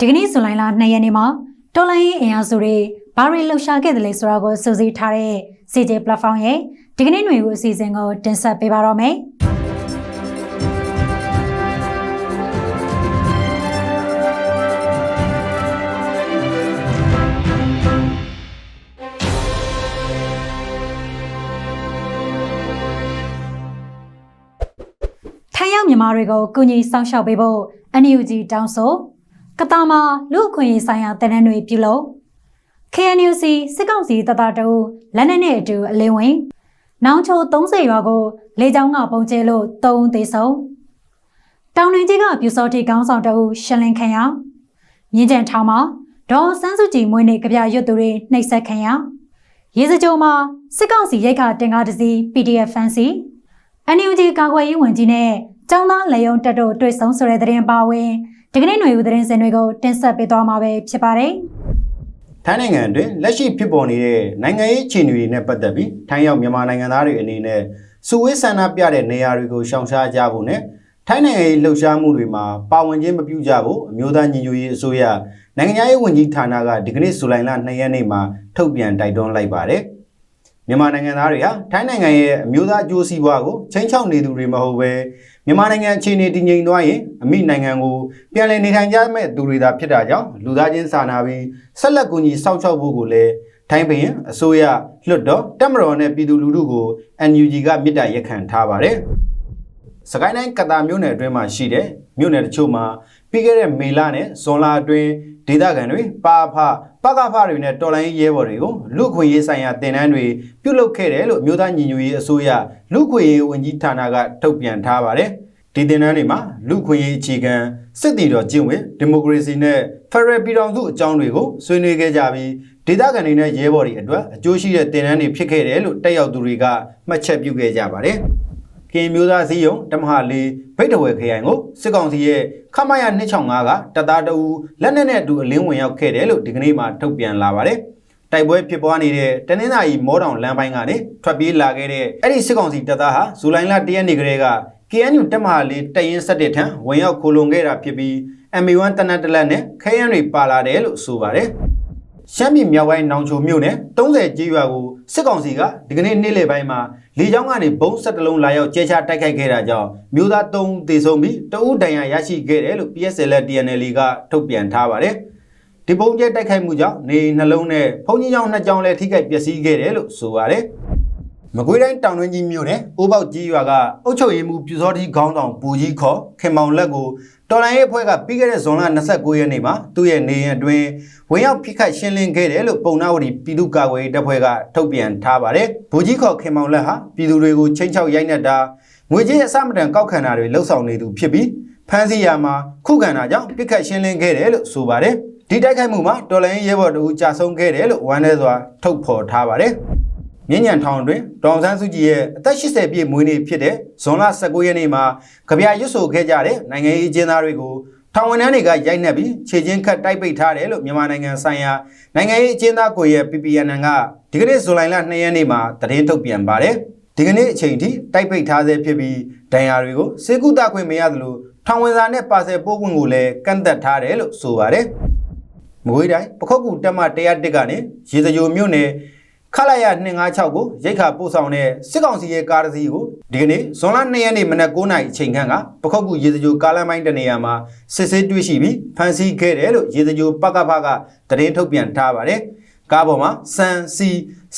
ဒီကနေ့ဇူလိုင်လ2ရက်နေ့မှာတော်လိုင်းရေးအင်အားစုတွေဘာတွေလှုပ်ရှားခဲ့တယ်လဲဆိုတာကိုစူးစီးထားတဲ့ CJ platform ရဲ့ဒီကနေ့ຫນွေဦးအစီအစဉ်ကိုတင်ဆက်ပေးပါတော့မယ်။ထိုင်းရောက်မြန်မာတွေကိုကုညီစောင့်ရှောက်ပေးဖို့ NUG တောင်းဆို ကတာမာလူအခွင့်အရေးဆိုင်ရာတနန်းတွေပြုလုပ် KNUC စစ်ကောင်စီတပ်သားတအုပ်လက်နက်နဲ့အတူအလင်းဝင်နောင်ချို30ရွာကိုလေကြောင်းကပုံကျဲလို့၃ဦးသေဆုံးတောင်တွင်ကြီးကပြူစောတိကောင်းဆောင်တအုပ်ရှလင်ခရမြင်းကြံထောင်မှာဒေါ်စန်းစုကြည်မွေးနေ့ကြပြရွတ်သူတွေနှိပ်စက်ခရရေစကြိုမှာစစ်ကောင်စီရိတ်ခါတင်ကားတစ်စီး PDF Fancy NUG ကာကွယ်ရေးဝန်ကြီးနဲ့ကျောင်းသားလေယုံတက်တို့တွေ့ဆုံဆိုတဲ့သတင်းပါဝင် ဒီကနေ့ຫນွေဦးသတင်းစင်တွေကိုတင်ဆက်ပေးသွားမှာပဲဖြစ်ပါတယ်။ထိုင်းနိုင်ငံအတွင်းလက်ရှိဖြစ်ပေါ်နေတဲ့နိုင်ငံရေးအခြေအနေတွေနဲ့ပတ်သက်ပြီးထိုင်းရောက်မြန်မာနိုင်ငံသားတွေအနေနဲ့စုဝေးဆန္ဒပြတဲ့နေရာတွေကိုရှောင်ရှားကြဖို့နဲ့ထိုင်းနိုင်ငံရေးလှုပ်ရှားမှုတွေမှာပါဝင်ခြင်းမပြုကြဖို့အမျိုးသားညီညွတ်ရေးအစိုးရနိုင်ငံရေးဝန်ကြီးဌာနကဒီကနေ့ဇူလိုင်လ2ရက်နေ့မှာထုတ်ပြန်တိုက်တွန်းလိုက်ပါတယ်။ မြန်မာနိုင်ငံသားတွေဟာထိုင်းနိုင်ငံရဲ့အမျိုးသားအကျိုးစီးပွားကိုချိန်ချောက်နေသူတွေမဟုတ်ဘဲမြန်မာနိုင်ငံအခြေအနေတည်ငြိမ်သွားရင်အမိနိုင်ငံကိုပြန်လည်နေထိုင်ကြမဲ့သူတွေသာဖြစ်တာကြောင့်လူသားချင်းစာနာပြီးဆက်လက်ကူညီစောင့်ရှောက်ဖို့ကိုလည်းထိုင်းဘရင်အစိုးရလွှတ်တော်တက်မတော်နဲ့ပြည်သူလူထုကို NUG ကမြစ်တာရက်ခံထားပါတယ်။ စကိုင်းတိုင်းကတာမြို့နယ်အတွင်းမှာရှိတဲ့မြို့နယ်တချို့မှာပြီးခဲ့တဲ့မေလနဲ့ဇွန်လအတွင်းဒေသခံတွေပါဖပကဖတွေနဲ့တော်လိုင်းရဲဘော်တွေကိုလူခွင့်ရေးဆိုင်ရာတင်နန်းတွေပြုလုပ်ခဲ့တယ်လို့မြို့သားညီညွတ်ရေးအစိုးရလူခွင့်ရေးဝန်ကြီးဌာနကထုတ်ပြန်ထားပါတယ်။ဒီတင်နန်းတွေမှာလူခွင့်ရေးအခြေခံစစ်တီတော်ကျင့်ဝတ်ဒီမိုကရေစီနဲ့ဖက်ဒရယ်ပြည်ထောင်စုအကြောင်းတွေကိုဆွေးနွေးခဲ့ကြပြီးဒေသခံတွေနဲ့ရဲဘော်တွေအတွက်အကျိုးရှိတဲ့တင်နန်းတွေဖြစ်ခဲ့တယ်လို့တက်ရောက်သူတွေကမှတ်ချက်ပြုခဲ့ကြပါတယ်။ ကင်မျိုးသားစည်းရုံတမဟာလေးဗိတ်တဝဲခရိုင်ကိုစစ်ကောင်စီရဲ့ခမရ265ကတပ်သားတအူလက်နက်နဲ့အတူအလင်းဝင်ရောက်ခဲ့တယ်လို့ဒီကနေ့မှထုတ်ပြန်လာပါတယ်။တိုက်ပွဲဖြစ်ပွားနေတဲ့တနင်္သာရီမောတောင်လမ်းပိုင်းကနေထွက်ပြေးလာခဲ့တဲ့အဲ့ဒီစစ်ကောင်စီတပ်သားဟာဇူလိုင်လ1ရက်နေ့ကလေးက KNU တက်မဟာလေးတရင်17ထံဝင်ရောက်ခိုလုံခဲ့တာဖြစ်ပြီး MA1 တနက်တလက်နဲ့ခဲယမ်းတွေပါလာတယ်လို့ဆိုပါတယ်။ရှမ်းပြည်မြောက်ပိုင်းနောင်ချိုမြို့နယ်30ကျေးရွာကိုစစ်ကောင်စီကဒီကနေ့နေ့လယ်ပိုင်းမှာ လေကြောင်းကနေဘုံဆက်တလုံးလာရောက်ကျဲချတိုက်ခိုက်ခဲ့တာကြောင့်မြို့သား3ဦးသေဆုံးပြီးတဦးဒဏ်ရာရရှိခဲ့တယ်လို့ PSL TNL ကထုတ်ပြန်ထားပါတယ်။ဒီဘုံကျဲတိုက်ခိုက်မှုကြောင့်နေနှလုံးနဲ့ဖုန်ကြီးကျောင်းနှစ်ကျောင်းလည်းထိခိုက်ပျက်စီးခဲ့တယ်လို့ဆိုပါတယ်။ မကွေးတိုင်းတောင်တွင်းကြီးမြို့နယ်အိုးပေါက်ကြီးရွာကအုတ်ချုပ်ရည်မှုပြူစောတိခေါင်းဆောင်ပူကြီးခေါ်ခင်မောင်လက်ကိုတော်လိုင်းရေးအဖွဲ့ကပြီးခဲ့တဲ့ဇွန်လ29ရက်နေ့မှာသူ့ရဲ့နေရန်အတွင်းဝင်ရောက်ဖိခတ်ရှင်းလင်းခဲ့တယ်လို့ပုံနာဝတီပြည်သူ့ကာကွယ်ရေးတပ်ဖွဲ့ကထုတ်ပြန်ထားပါတယ်။ဘူကြီးခေါ်ခင်မောင်လက်ဟာပြည်သူတွေကိုချင်းချောက်ရိုက်နှက်တာငွေကြေးအစမတန်ကောက်ခံတာတွေလှုပ်ဆောင်နေသူဖြစ်ပြီးဖမ်းဆီးရမှာခုခံတာကြောင့်ဖိခတ်ရှင်းလင်းခဲ့တယ်လို့ဆိုပါတယ်။ဒီတိုက်ခိုက်မှုမှာတော်လိုင်းရဲဘော်တို့ကြာဆုံးခဲ့တယ်လို့ဝမ်းထဲစွာထုတ်ဖော်ထားပါတယ်။ မြင်းညံထောင်တွင်ဒေါန်ဆန်းစုကြည်ရဲ့အသက်80ပြည့်မွေးနေ့ဖြစ်တဲ့ဇွန်လ19ရက်နေ့မှာကြပြရွတ်ဆိုခဲ့ကြတဲ့နိုင်ငံရေးအကျဉ်းသားတွေကိုထောင်ဝန်ထမ်းတွေကရိုက်နှက်ပြီးခြေချင်းခတ်တိုက်ပိတ်ထားတယ်လို့မြန်မာနိုင်ငံဆိုင်ရာနိုင်ငံရေးအကျဉ်းသားကိုရဲ့ PPNN ကဒီကနေ့ဇူလိုင်လ2ရက်နေ့မှာသတင်းထုတ်ပြန်ပါတယ်ဒီကနေ့အချိန်ထိတိုက်ပိတ်ထားဆဲဖြစ်ပြီးဒဏ်ရာတွေကိုစေကုသခွင့်မရသလိုထောင်ဝင်စာနဲ့ပါဆယ်ပို့ခွင့်ကိုလည်းကန့်သက်ထားတယ်လို့ဆိုပါတယ်မကွေးတိုင်းပခုတ်ကူတက်မ101ကနေရေစကြိုမြို့နယ် ခလာရ256ကိုရိတ်ခါပို့ဆောင်တဲ့စစ်ကောင်စီရဲ့ကားတစ်စီးကိုဒီကနေ့ဇွန်လ2ရက်နေ့မနက်9:00နာရီအချိန်ခန့်ကပခုတ်ကူရေစကြိုကားလမ်းပိုင်းတနေရာမှာစစ်ဆေးတွေ့ရှိပြီးဖမ်းဆီးခဲ့တယ်လို့ရေစကြိုပကဖကသတင်းထုတ်ပြန်ထားပါတယ်။ကားပေါ်မှာစံစီ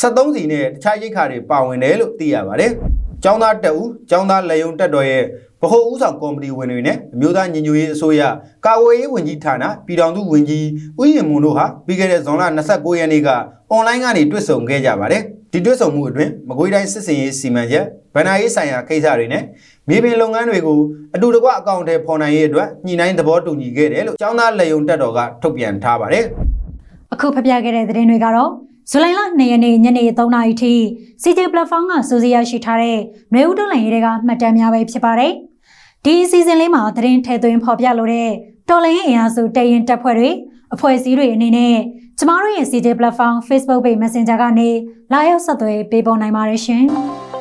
73စီနဲ့တခြားရိတ်ခါတွေပါဝင်တယ်လို့သိရပါတယ်။ ကျောင်းသားတက်ဦးကျောင်းသားလေယုံတက်တော်ရဲ့ဗဟိုဦးဆောင်ကော်မတီဝင်တွေနဲ့အမျိုးသားညီညွတ်ရေးအစိုးရကာဝေးရေးဝန်ကြီးဌာနပြည်ထောင်စုဝန်ကြီးဦးရင်မွန်တို့ဟာပြီးခဲ့တဲ့ဇွန်လ29ရက်နေ့ကအွန်လိုင်းကနေတွေ့ဆုံခဲ့ကြပါတယ်။ဒီတွေ့ဆုံမှုအတွင်းမကွေးတိုင်းစစ်စင်ရေးစီမံချက်ဗဏ္ဍာရေးဆိုင်ရာကိစ္စတွေနဲ့မြေပြင်လုပ်ငန်းတွေကိုအတူတကွအကောင့်ထဲပေါ်နိုင်ရေးအတွက်ညှိနှိုင်းသဘောတူညီခဲ့တယ်လို့ကျောင်းသားလေယုံတက်တော်ကထုတ်ပြန်ထားပါတယ်။အခုဖပြခဲ့တဲ့သတင်းတွေကတော့ ဇူလိုင်လ2ရက်နေ့ညနေ3နာရီထိ CJ platform ကစူးစီးရရှိထားတဲ့မျိုးဦးတွန်းလိုင်းရေးတွေကမှတ်တမ်းများပဲဖြစ်ပါတယ်။ဒီအစီအစဉ်လေးမှာသတင်းထည့်သွင်းဖော်ပြလိုတဲ့တော်လိုင်းအင်အားစုတရင်တပ်ဖွဲ့တွေအဖွဲ့အစည်းတွေအနေနဲ့ကျမတို့ရဲ့ CJ platform Facebook page Messenger ကနေလာရောက်ဆက်သွယ်ပေးပို့နိုင်ပါတယ်ရှင်။